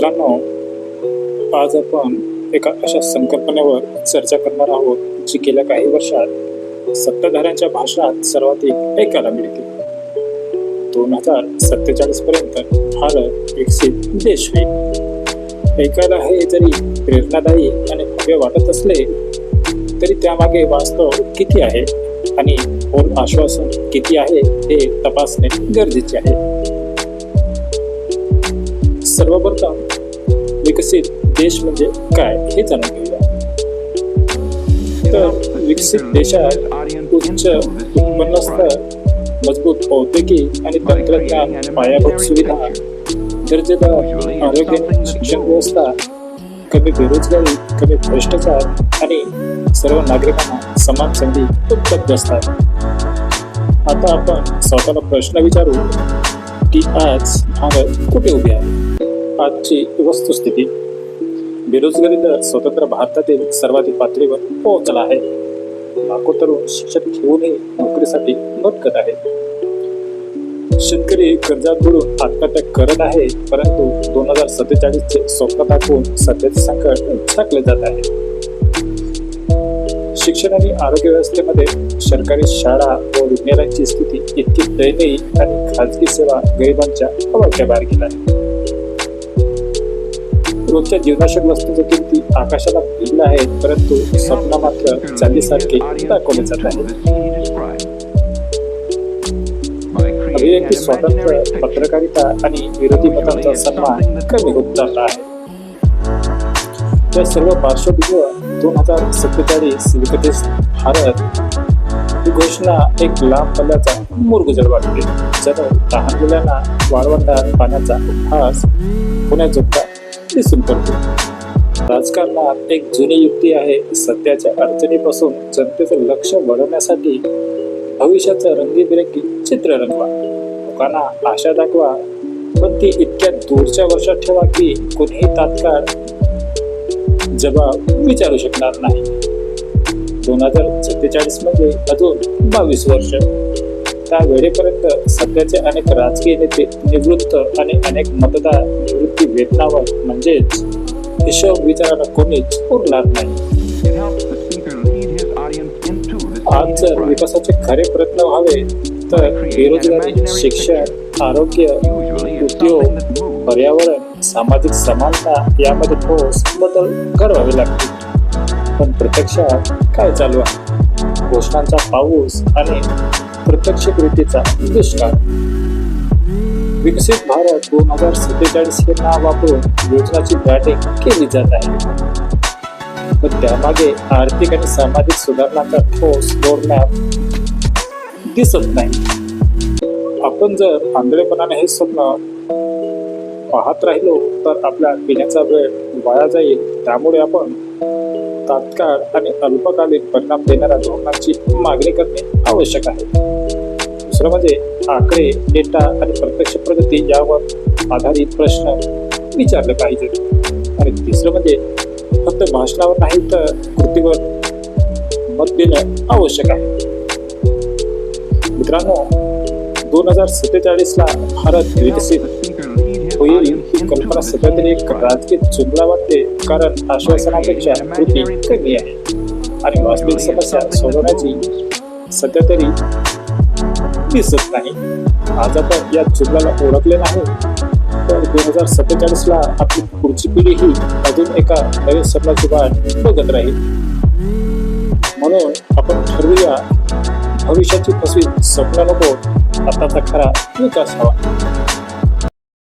मित्रांनो आज आपण एका अशा संकल्पनेवर चर्चा करणार आहोत जी गेल्या काही वर्षात सत्ताधाऱ्यांच्या भाषणात सर्वाधिक ऐकायला मिळते. दोन हजार सत्तेचाळीस पर्यंत भारत विकसित देश होईल ऐकायला हे जरी प्रेरणादायी आणि भव्य वाटत असले तरी त्यामागे वास्तव किती आहे आणि आश्वासन किती आहे हे तपासणे गरजेचे आहे. सर्वप्रथम विकसित देश म्हणजे काय हे जाणून घेऊया. तर विकसित देशात उच्च उत्पन्न स्तर मजबूत औद्योगिक आणि तंत्रज्ञान पायाभूत सुविधा दर्जेदार आरोग्य शिक्षण व्यवस्था कमी बेरोजगारी कमी भ्रष्टाचार आणि सर्व नागरिकांना समान संधी उपलब्ध असतात. आता आपण स्वतःला प्रश्न विचारू की आज भारत कुठे उभे आहे? आजची वस्तुस्थिती. बेरोजगारी दर स्वतंत्र भारतातील सर्वाधिक पातळीवर पोहोचला आहे. लाखो तरुण शिक्षण घेऊनही नोकरीसाठी भटकत आहे शेतकरी कर्जात बुडून आत्महत्या करत आहे परंतु दोन हजार सत्तेचाळीस चे स्वप्न दाखवून सध्याचे संकट झाकले जात आहे. शिक्षण आणि आरोग्य व्यवस्थेमध्ये सरकारी शाळा व रुग्णालयांची स्थिती इतकी दयनीय आणि खाजगी सेवा गरिबांच्या अवघ्या बाहेर गेल्या आहे. रोजच्या जीवनाशक वस्तूंच्या किमती आकाशाला भिन्न आहेत परंतु स्वप्न मात्र चांदीसारखे दाखवले जात आहे. अभिव्यक्ती स्वातंत्र्य पत्रकारिता आणि विरोधी मतांचा सन्मान कमी होत चालला आहे. त्या सर्व पार्श्वभूमीवर दोन हजार सत्तेचाळीस विकसित भारत ही घोषणा एक लांब पल्ल्याचा मुरगुजर वाटते जणू लहान मुलांना वाळवंटात पाण्याचा उपहास होण्याजोगता दिसून पडते राजकारणात एक जुनी युक्ती आहे. सध्याच्या अडचणीपासून जनतेचं लक्ष वळवण्यासाठी भविष्याचं रंगीबिरंगी चित्र रंगवा. लोकांना आशा दाखवा. पण ती इतक्या दूरच्या वर्षात ठेवा की कोणीही तात्काळ जबाब विचारू शकणार नाही. दोन हजार सत्तेचाळीसमध्ये अजून बावीस वर्ष. त्या वेळेपर्यंत सध्याचे अनेक राजकीय नेते निवृत्त आणि अनेक मतदार निवृत्ती वेतनावर म्हणजेच हिशोब विचाराला कोणीच उरणार नाही. आज जर विकासाचे खरे प्रयत्न व्हावे तर बेरोजगारी शिक्षण आरोग्य उद्योग पर्यावरण सामाजिक समानता यामध्ये ठोस बदल घडवावे लागतील. पण प्रत्यक्षात काय चालू आहे? घोषणांचा पाऊस आणि प्रत्यक्ष कृतीचा दुष्काळ. विकसित भारत दोन हजार सत्तेचाळीस हे नाव वापरून योजनाची बॅटिंग केली जात आहे. पण त्यामागे आर्थिक आणि सामाजिक सुधारणांचा ठोस रोडमॅप दिसत नाही. आपण जर आंधळेपणाने हे स्वप्न पाहत राहिलो तर आपला पिण्याचा वेळ वाया जाईल. त्यामुळे आपण तात्काळ आणि अल्पकालीन परिणाम देणाऱ्या धोरणांची मागणी करणे आवश्यक आहे. दुसरं म्हणजे आकडे डेटा आणि प्रत्यक्ष प्रगती यावर आधारित प्रश्न विचारले पाहिजेत आणि तिसरं म्हणजे फक्त भाषणावर नाही तर कृतीवर मत देणं आवश्यक आहे. मित्रांनो दोन हजार सत्तेचाळीस ला भारत विकसित होईल ही सध्या तरी एक राजकीय चुनला वाटते कारण आश्वासनापेक्षा कृती कमी आहे. आणि वास्तविक समस्या सोडवण्याची सध्या तरी दिसत नाही. आज आपण या चुनलाला ओळखले नाही तर दोन हजार सत्तेचाळीसला आपली पुढची पिढी ही अजून एका नवीन स्वप्नाची वाट बघत राहील. म्हणून आपण ठरवूया भविष्याची फसवी स्वप्न नको आताचा खरा विकास हवा.